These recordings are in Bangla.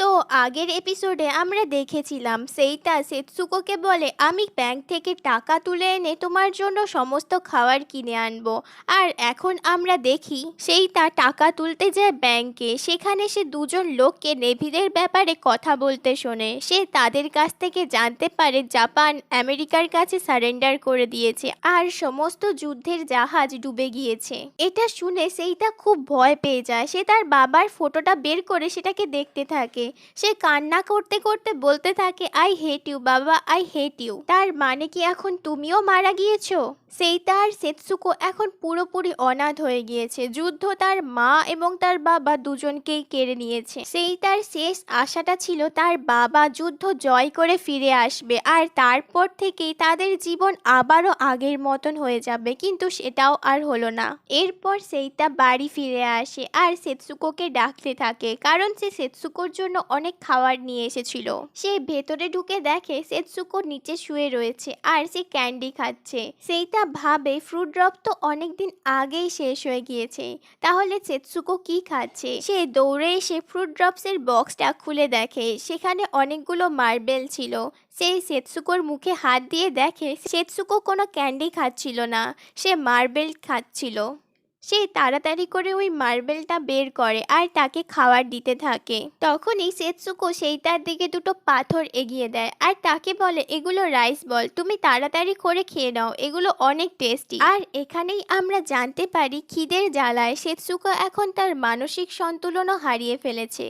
esto আগের এপিসোডে আমরা দেখেছিলাম, সেইটা সেতসুকোকে বলে, আমি ব্যাংক থেকে টাকা তুলে এনে তোমার জন্য সমস্ত খাবার কিনে আনব। আর এখন আমরা দেখি, সেইটা টাকা তুলতে যায় ব্যাংকে। সেখানে সে দুজন লোককে নেভিদের ব্যাপারে কথা বলতে শোনে। সে তাদের কাছ থেকে জানতে পারে, জাপান আমেরিকার কাছে সারেন্ডার করে দিয়েছে আর সমস্ত যুদ্ধের জাহাজ ডুবে গিয়েছে। এটা শুনে সেইটা খুব ভয় পেয়ে যায়। সে তার বাবার ফটোটা বের করে সেটাকে দেখতে থাকে। সে কান্না করতে করতে বলতে থাকে আই হেট ইউ বাবা আই হেট ইউ তার মানে কি এখন তুমিও মারা গিয়েছো? সেই তার সেতসুকো এখন পুরোপুরি অনাথ হয়ে গিয়েছে। যুদ্ধ তার মা এবং তার বাবা দুজনকেই কেড়ে নিয়েছে। সেই তার শেষ আশাটা ছিল তার বাবা যুদ্ধ জয় করে ফিরে আসবে আর তারপর থেকেই তাদের জীবন আবারও আগের মতন হয়ে যাবে, কিন্তু সেটাও আর হলো না। এরপর সেইটা বাড়ি ফিরে আসে আর সেতসুকোকে ডাকতে থাকে, কারণ সে সেতসুকোর জন্য অনেক খাবার নিয়ে এসেছিল। সে ভেতরে ঢুকে দেখে সেতসুকো নিচে শুয়ে রয়েছে আর সে ক্যান্ডি খাচ্ছে। সেইটা ভাবে ফ্রুট ড্রপ তো অনেকদিন আগেই শেষ হয়ে গিয়েছে। তাহলে সেতসুকো কি খাচ্ছে? সে দৌড়ে এসে ফ্রুট ড্রপসের বক্সটা খুলে দেখে। সেখানে অনেকগুলো মার্বেল ছিল। সেই সেতসুকোর মুখে হাত দিয়ে দেখে সেতসুকো কোনো ক্যান্ডি খাচ্ছিল না। সে মার্বেল খাচ্ছিল। সে তাড়াতাড়ি করে ওই মার্বেলটা বের করে আর তাকে খাওয়ার দিতে থাকে। তখনই সেতসুকো সেই তার দিকে দুটো পাথর এগিয়ে দেয় আর তাকে বলে, এগুলো রাইস বল, তুমি তাড়াতাড়ি করে খেয়ে নাও, এগুলো অনেক টেস্টি। আর এখানেই আমরা জানতে পারি খিদের জ্বালায় সেতসুকো এখন তার মানসিক সন্তুলনও হারিয়ে ফেলেছে।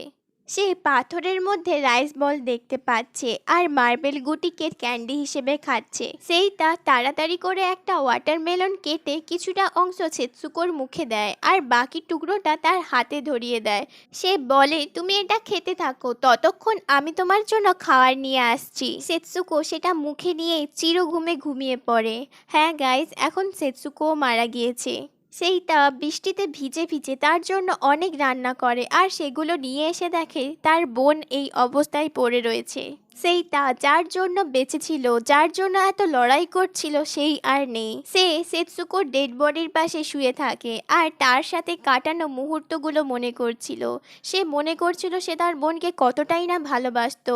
সে পাথরের মধ্যে রাইস বল দেখতে পাচ্ছে আর মার্বেল গুটিকে ক্যান্ডি হিসেবে খাচ্ছে। সেই তা তাড়াতাড়ি করে একটা ওয়াটারমেলন কেটে কিছুটা অংশ ছেৎসুকোর মুখে দেয় আর বাকি টুকরোটা তার হাতে ধরিয়ে দেয়। সে বলে, তুমি এটা খেতে থাকো। ততক্ষণ আমি তোমার জন্য খাবার নিয়ে আসছি। সেতসুকো সেটা মুখে নিয়ে চিরঘুমে ঘুমিয়ে পড়ে। হ্যাঁ গাইজ এখন সেতসুকো মারা গিয়েছে। সেই তা বৃষ্টিতে ভিজে ভিজে তার জন্য অনেক রান্না করে আর সেগুলো নিয়ে এসে দেখে তার বোন এই অবস্থায় পড়ে রয়েছে। সেই তা যার জন্য বেঁচে ছিল যার জন্য এত লড়াই করছিল সেই আর নেই। সে সেতসুকোর ডেড বডির পাশে শুয়ে থাকে আর তার সাথে কাটানো মুহূর্তগুলো মনে করছিল। সে মনে করছিল সে তার বোনকে কতটাই না ভালোবাসতো।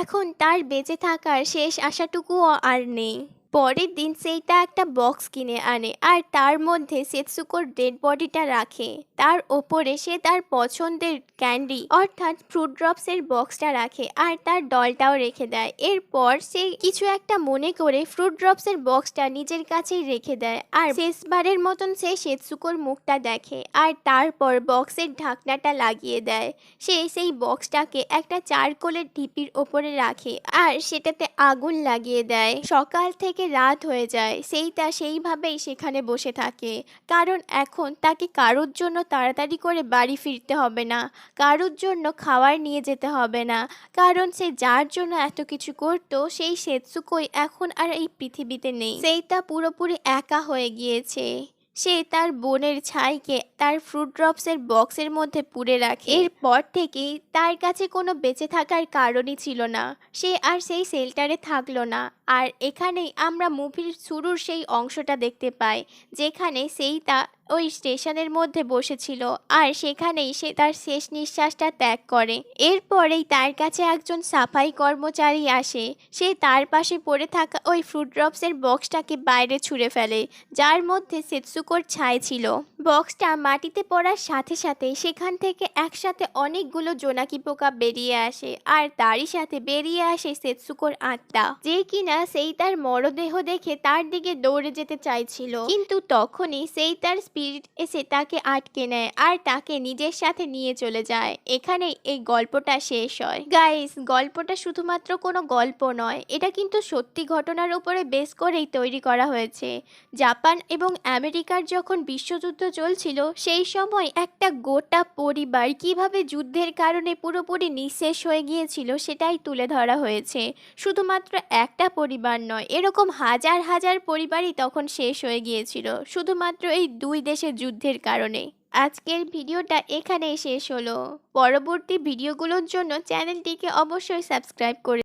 এখন তার বেঁচে থাকার শেষ আশাটুকুও আর নেই। পরের দিন সেইটা একটা বক্স কিনে আনে আর তার মধ্যে সেতসুকোর ডেড বডিটা রাখে। তার ওপরে সে তার পছন্দের ক্যান্ডি অর্থাৎ ফ্রুট ড্রপসের বক্সটা রাখে আর তার ডলটাও রেখে দেয়। এরপর সে কিছু একটা মনে করে ফ্রুট ড্রপসের বক্সটা নিজের কাছেই রেখে দেয় আর শেষবারের মতন সে সেতসুকোর মুখটা দেখে আর তারপর বক্সের ঢাকনাটা লাগিয়ে দেয়। সে সেই বক্সটাকে একটা চারকোলের ঢিপির ওপরে রাখে আর সেটাতে আগুন লাগিয়ে দেয়। সকাল থেকে রাত হয়ে যায়। সেই তা সেইভাবেই সেখানে বসে থাকে। কারণ এখন তাকে কারোর জন্য তাড়াতাড়ি করে বাড়ি ফিরতে হবে না। কারোর জন্য খাবার নিয়ে যেতে হবে না। কারণ সে যার জন্য এত কিছু করত, সেই সেতসুকই এখন আর এই পৃথিবীতে নেই। সেইটা পুরোপুরি একা হয়ে গিয়েছে। সে তার বোনের ছাইকে তার ফ্রুট ড্রপসের বক্সের মধ্যে পুরে রাখে। এরপর থেকেই তার কাছে কোনো বেঁচে থাকার কারণই ছিল না। সে আর সেই সেল্টারে থাকল না। আর এখানেই আমরা মুভির শুরুর সেই অংশটা দেখতে পাই, যেখানে সেই তা ওই স্টেশনের মধ্যে বসেছিল আর সেখানেই সে তার শেষ নিঃশ্বাসটা ত্যাগ করে। এরপরেই তার কাছে একজন সাফাই কর্মচারী আসে। সে তার পাশে পড়ে থাকা ওই ফ্রুট ড্রপসের বক্সটাকে বাইরে ছুঁড়ে ফেলে, যার মধ্যে সেতসুকোর ছাই ছিল। বক্সটা মাটিতে পড়ার সাথে সাথে সেখান থেকে একসাথে অনেকগুলো জোনাকি পোকা বেরিয়ে আসে, আর তারই সাথে বেরিয়ে আসে সেতসুকোর আত্মা। যে কিনা সেই তার মরদেহ দেখে তার দিকে দৌড়ে যেতে চাইছিল। কিন্তু তখনই সেই তার স্পিরিট এসে তাকে আটকে নেয় আর তাকে নিজের সাথে নিয়ে চলে যায়। এখানেই এই গল্পটা শেষ হয়। গাইস গল্পটা শুধুমাত্র কোনো গল্প নয়, এটা কিন্তু সত্যি ঘটনার উপরে বেস করেই তৈরি করা হয়েছে। জাপান এবং আমেরিকার যখন বিশ্বযুদ্ধ চলছিল, সেই সময় একটা গোটা পরিবার কীভাবে যুদ্ধের কারণে পুরোপুরি নিঃশেষ হয়ে গিয়েছিল সেটাই তুলে ধরা হয়েছে। শুধুমাত্র একটা পরিবার নয়, এরকম হাজার হাজার পরিবারই তখন শেষ হয়ে গিয়েছিল, শুধুমাত্র এই দুই দেশের যুদ্ধের কারণে। আজকের ভিডিওটা এখানেই শেষ হলো। পরবর্তী ভিডিওগুলোর জন্য চ্যানেলটিকে অবশ্যই সাবস্ক্রাইব করে